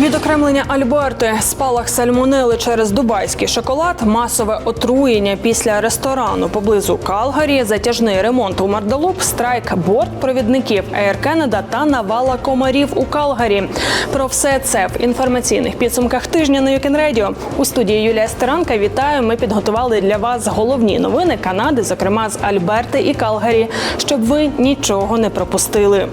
Відокремлення Альберти, спалах сальмонели через дубайський шоколад, масове отруєння після ресторану поблизу Калгарі, затяжний ремонт у Мардалуп, страйк бортпровідників Air Canada та навала комарів у Калгарі. Про все це в інформаційних підсумках тижня на Юкен Радіо. У студії Юлія Стеранка вітаю. Ми підготували для вас головні новини Канади, зокрема з Альберти і Калгарі, щоб ви нічого не пропустили.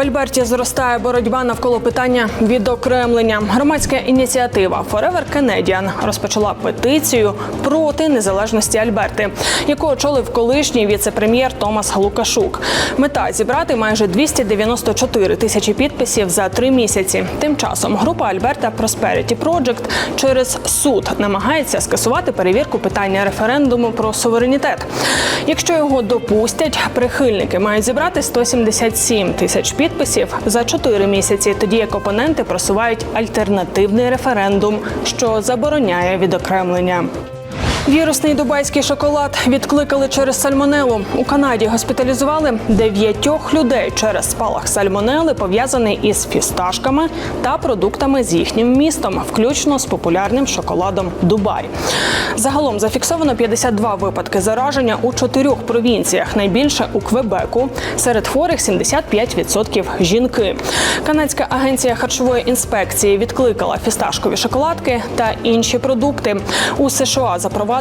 Альберті зростає боротьба навколо питання відокремлення. Громадська ініціатива Forever Canadian розпочала петицію проти незалежності Альберти, яку очолив колишній віце-прем'єр Томас Лукашук. Мета зібрати майже 294 тисячі підписів за три місяці. Тим часом група Альберта Prosperity Project через суд намагається скасувати перевірку питання референдуму про суверенітет. Якщо його допустять, прихильники мають зібрати 177 тисяч підписів за 4 місяці, тоді як опоненти просувають альтернативний референдум, що забороняє відокремлення. Вірусний дубайський шоколад відкликали через сальмонелу. У Канаді госпіталізували дев'ятьох людей через спалах сальмонели, пов'язаний із фісташками та продуктами з їхнім містом, включно з популярним шоколадом Дубай. Загалом зафіксовано 52 випадки зараження у чотирьох провінціях. Найбільше у Квебеку. Серед хворих 75% жінки. Канадська агенція харчової інспекції відкликала фісташкові шоколадки та інші продукти. У США запровадили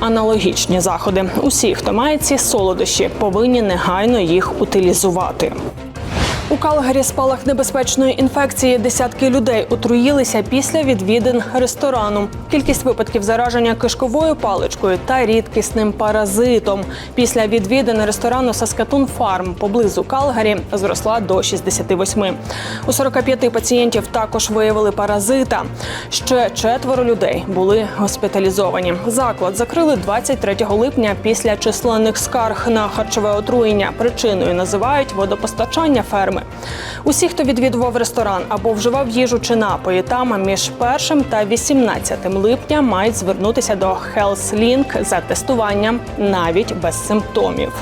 аналогічні заходи. Усі, хто має ці солодощі, повинні негайно їх утилізувати. У Калгарі спалах небезпечної інфекції десятки людей отруїлися після відвідин ресторану. Кількість випадків зараження кишковою паличкою та рідкісним паразитом після відвідин ресторану Саскатун Фарм поблизу Калгарі зросла до 68. У 45 пацієнтів також виявили паразита. Ще четверо людей були госпіталізовані. Заклад закрили 23 липня після численних скарг на харчове отруєння. Причиною називають водопостачання ферми. Усі, хто відвідував ресторан або вживав їжу чи напої, там між 1 та 18 липня мають звернутися до HealthLink за тестуванням навіть без симптомів.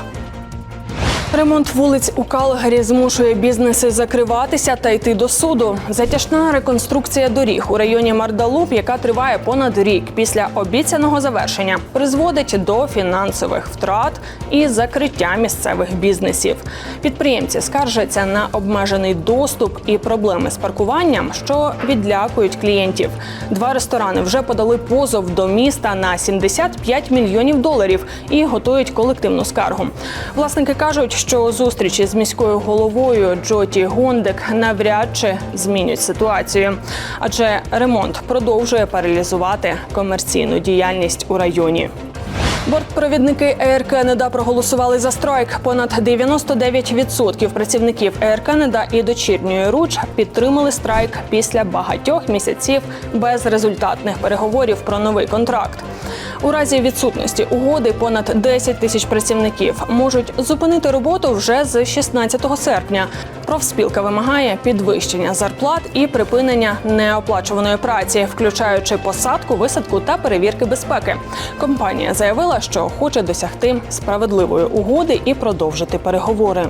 Ремонт вулиць у Калгарі змушує бізнеси закриватися та йти до суду. Затяжна реконструкція доріг у районі Мардалуп, яка триває понад рік після обіцяного завершення, призводить до фінансових втрат і закриття місцевих бізнесів. Підприємці скаржаться на обмежений доступ і проблеми з паркуванням, що відлякують клієнтів. Два ресторани вже подали позов до міста на 75 мільйонів доларів і готують колективну скаргу. Власники кажуть, що зустрічі з міською головою Джоті Гондек навряд чи змінять ситуацію, адже ремонт продовжує паралізувати комерційну діяльність у районі. Бортпровідники Air Canada проголосували за страйк. Понад 99% працівників Air Canada і дочірньої руч підтримали страйк після багатьох місяців безрезультатних переговорів про новий контракт. У разі відсутності угоди понад 10 тисяч працівників можуть зупинити роботу вже з 16 серпня. Профспілка вимагає підвищення зарплат і припинення неоплачуваної праці, включаючи посадку, висадку та перевірки безпеки. Компанія заявила, що хоче досягти справедливої угоди і продовжити переговори.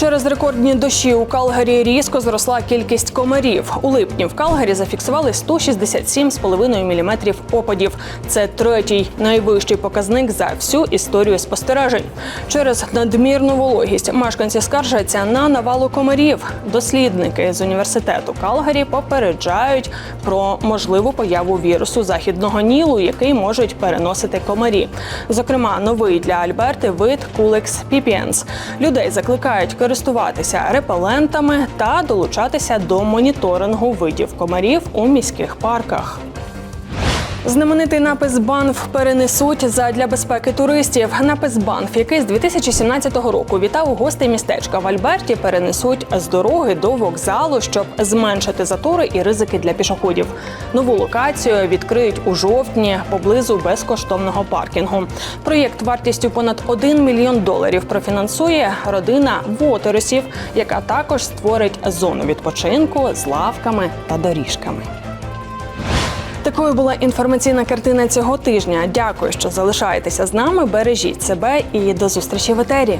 Через рекордні дощі у Калгарі різко зросла кількість комарів. У липні в Калгарі зафіксували 167,5 мм опадів. Це третій найвищий показник за всю історію спостережень. Через надмірну вологість мешканці скаржаться на навалу комарів. Дослідники з університету Калгарі попереджають про можливу появу вірусу західного нілу, який можуть переносити комарі. Зокрема, новий для Альберти вид Culex pipiens. Людей закликають користуватися репелентами та долучатися до моніторингу видів комарів у міських парках. Знаменитий напис Банф перенесуть задля безпеки туристів. Напис Банф, який з 2017 року вітав гостей містечка в Альберті, перенесуть з дороги до вокзалу, щоб зменшити затори і ризики для пішоходів. Нову локацію відкриють у жовтні поблизу безкоштовного паркінгу. Проєкт вартістю понад 1 мільйон доларів профінансує родина Вотеросів, яка також створить зону відпочинку з лавками та доріжками. Такою була інформаційна картина цього тижня. Дякую, що залишаєтеся з нами. Бережіть себе і до зустрічі в етері.